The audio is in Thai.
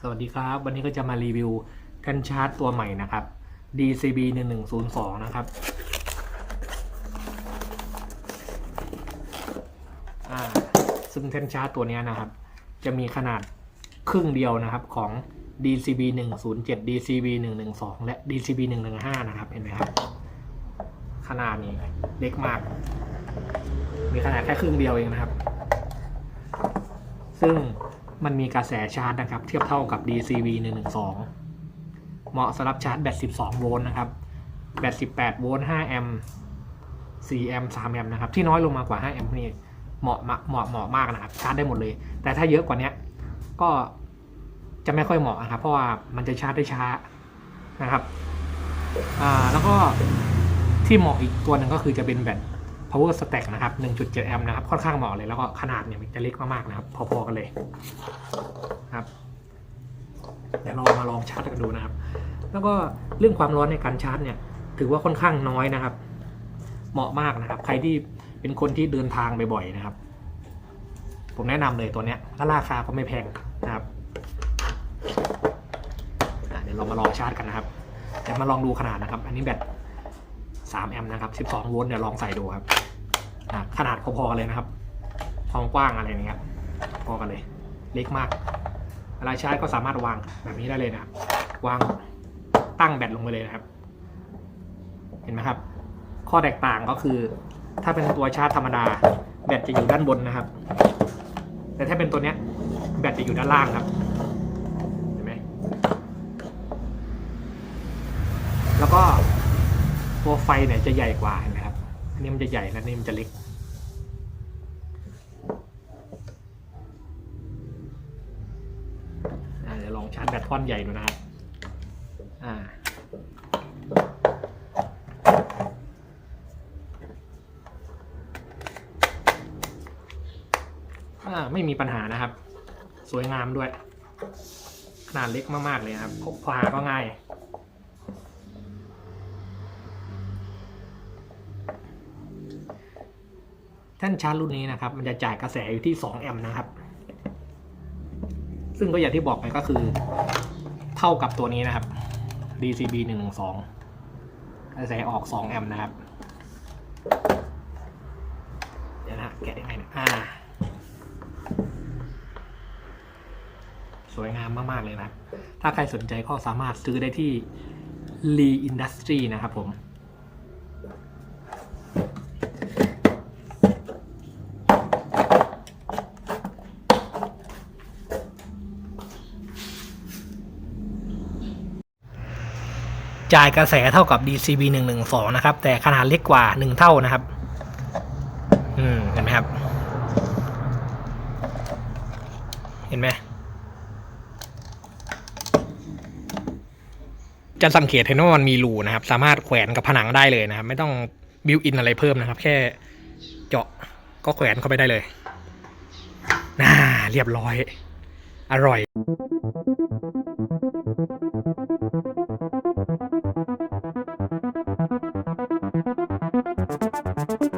สวัสดีครับ วันนี้ก็จะมารีวิวแท่นชาร์จตัวใหม่นะครับ DCB 1102นะครับ ซึ่งแท่นชาร์จตัวนี้นะครับ จะมีขนาดครึ่งเดียวนะครับของ DCB 107 DCB 112 และ DCB 115นะครับ เห็นไหมครับ ขนาดนี้เล็กมาก มีขนาดแค่ครึ่งเดียวเองนะครับ ซึ่ง มันมีกระแสชาร์จนะครับ เทียบเท่ากับ DCV 112 เหมาะสำหรับชาร์จแบต 12 โวลต์นะครับ แบต 18 โวลต์ 5 แอมป์ 4 แอมป์ 3 แอมป์นะครับ ที่น้อยลงมากว่า 5 แอมป์นี่เหมาะเหมาะเหมาะมากนะครับ ชาร์จได้หมดเลย แต่ถ้าเยอะกว่านี้ก็จะไม่ค่อยเหมาะนะครับ เพราะว่ามันจะชาร์จได้ช้านะครับ อ่า แล้วก็ที่เหมาะอีกตัวหนึ่งก็คือจะเป็นแบต power stack นะครับ 1.7 แอมป์นะครับ ค่อนข้างเหมาะเลย แล้วก็ขนาดเนี่ยมันจะเล็กมากๆนะครับ พอๆกันเลยครับ เดี๋ยวเรามาลองชาร์จกันดูนะครับ แล้วก็เรื่องความร้อนในการชาร์จเนี่ย ถือว่าค่อนข้างน้อยนะครับ เหมาะมากนะครับ ใครที่เป็นคนที่เดินทางบ่อยๆนะครับ ผมแนะนำเลยตัวเนี้ยและราคาก็ไม่แพงนะครับเดี๋ยวเรามาลองชาร์จกันนะครับเดี๋ยวมาลองดูขนาดนะครับ อันนี้แบต3แอมป์นะครับ 12 โวลต์เดี๋ยวลองใส่ดูครับ ขนาดพอๆกันเลยนะครับความกว้างอะไรเนี้ยพอกันเลย เล็กมากเวลาชาร์จก็สามารถวางแบบนี้ได้เลยนะครับ วางตั้งแบตลงไปเลยนะครับ เห็นไหมครับ ข้อแตกต่างก็คือ ถ้าเป็นตัวชาร์จธรรมดา แบตจะอยู่ด้านบนนะครับ แต่ถ้าเป็นตัวเนี้ย แบตจะอยู่ด้านล่างครับเห็นไหมแล้วก็ตัวไฟเนี่ยจะใหญ่กว่าเห็นไหมครับ อันนี้มันจะใหญ่และนี่มันจะเล็ก เดี๋ยวลองชาร์จแบตท่อนใหญ่ดูนะครับ อ่าไม่มีปัญหานะครับ สวยงามด้วย ขนาดเล็กมาก ๆ เลยครับพกพาก็ง่าย แท่านชาร์จรุ่นนี้นะครับ มันจะจ่ายกระแสอยู่ที่ 2 แอมป์นะครับ ซึ่งก็อย่างที่บอกไปก็คือ เท่ากับตัวนี้นะครับ DCB 112กระแสออก 2 แอมป์นะครับ เดี๋ยวนะแกะยังไงเนะอ่า สวยงามมาก ๆ เลยนะครับ ถ้าใครสนใจก็สามารถซื้อได้ที่ Lee Industry นะครับผม จ่ายกระแสเท่ากับ DCB 112 นะครับ แต่ขนาดเล็กกว่า 1 เท่านะครับ อืม เห็นไหมครับ เห็นไหม จะสังเกตเห็นว่ามันมีรูนะครับ สามารถแขวนกับผนังได้เลยนะครับ ไม่ต้องบิวอินอะไรเพิ่มนะครับ แค่เจาะก็แขวนเข้าไปได้เลย น่า เรียบร้อย อร่อย Música